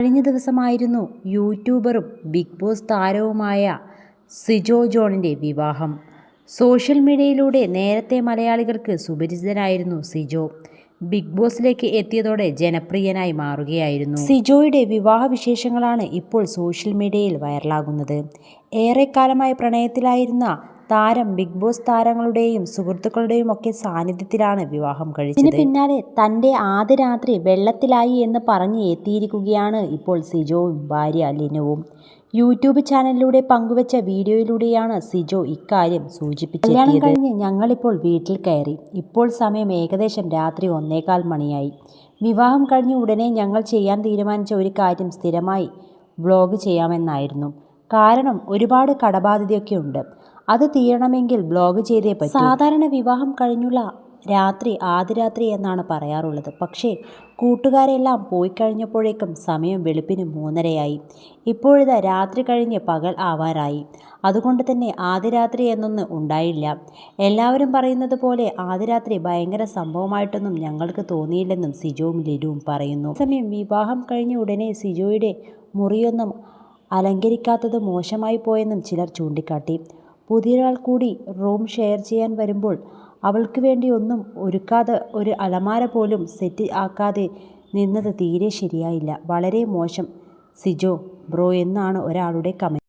കഴിഞ്ഞ ദിവസമായിരുന്നു യൂട്യൂബറും big boss താരവുമായ സിജോ ജോണിന്റെ വിവാഹം. സോഷ്യൽ മീഡിയയിലൂടെ നേരത്തെ മലയാളികൾക്ക് സുപരിചിതനായിരുന്നു സിജോ. ബിഗ് ബോസിലേക്ക് എത്തിയതോടെ ജനപ്രിയനായി മാറുകയായിരുന്നു. സിജോയുടെ വിവാഹ വിശേഷങ്ങളാണ് ഇപ്പോൾ സോഷ്യൽ മീഡിയയിൽ വൈറലാകുന്നത്. ഏറെക്കാലമായി പ്രണയത്തിലായിരുന്ന താരം ബിഗ് ബോസ് താരങ്ങളുടെയും സുഹൃത്തുക്കളുടെയും ഒക്കെ സാന്നിധ്യത്തിലാണ് വിവാഹം കഴിച്ചത്. ഇതിന് പിന്നാലെ തന്റെ ആദ്യ രാത്രി വെള്ളത്തിലായി എന്ന് പറഞ്ഞ് എത്തിയിരിക്കുകയാണ് ഇപ്പോൾ സിജോവും ഭാര്യ ലിനുവും. യൂട്യൂബ് ചാനലിലൂടെ പങ്കുവച്ച വീഡിയോയിലൂടെയാണ് സിജോ ഇക്കാര്യം സൂചിപ്പിച്ചത്. കല്യാണം കഴിഞ്ഞ് ഞങ്ങളിപ്പോൾ വീട്ടിൽ കയറി. ഇപ്പോൾ സമയം ഏകദേശം രാത്രി ഒന്നേകാൽ മണിയായി. വിവാഹം കഴിഞ്ഞ് ഉടനെ ഞങ്ങൾ ചെയ്യാൻ തീരുമാനിച്ച ഒരു കാര്യം സ്ഥിരമായി വ്ളോഗ് ചെയ്യാമെന്നായിരുന്നു. കാരണം ഒരുപാട് കടബാധ്യതയൊക്കെ ഉണ്ട് അത് തീരണമെങ്കിൽ ബ്ലോഗ് ചെയ്തേ പറ്റും. സാധാരണ വിവാഹം കഴിഞ്ഞുള്ള രാത്രി ആദിരാത്രി എന്നാണ് പറയാറുള്ളത്. പക്ഷേ കൂട്ടുകാരെല്ലാം പോയി കഴിഞ്ഞപ്പോഴേക്കും സമയം വെളുപ്പിന് മൂന്നരയായി. ഇപ്പോഴിതാ രാത്രി കഴിഞ്ഞ് പകൽ ആവാറായി. അതുകൊണ്ട് തന്നെ ആദിരാത്രി എന്നൊന്നും ഉണ്ടായില്ല. എല്ലാവരും പറയുന്നത് പോലെ ആദിരാത്രി ഭയങ്കര സംഭവമായിട്ടൊന്നും ഞങ്ങൾക്ക് തോന്നിയില്ലെന്നും സിജോവും ലിരുവും പറയുന്നു. സമയം വിവാഹം കഴിഞ്ഞ ഉടനെ സിജോയുടെ മുറിയൊന്നും അലങ്കരിക്കാത്തത് മോശമായി പോയെന്നും ചിലർ ചൂണ്ടിക്കാട്ടി. പുതിയൊരാൾ കൂടി റൂം ഷെയർ ചെയ്യാൻ വരുമ്പോൾ അവൾക്ക് വേണ്ടി ഒന്നും ഒരുക്കാതെ ഒരു അലമാര പോലും സെറ്റ് ആക്കാതെ നിന്നത് തീരെ ശരിയായില്ല. വളരെ മോശം. സിജോ ബ്രോ എന്നാണ് ഒരാളുടെ കമന്റ്.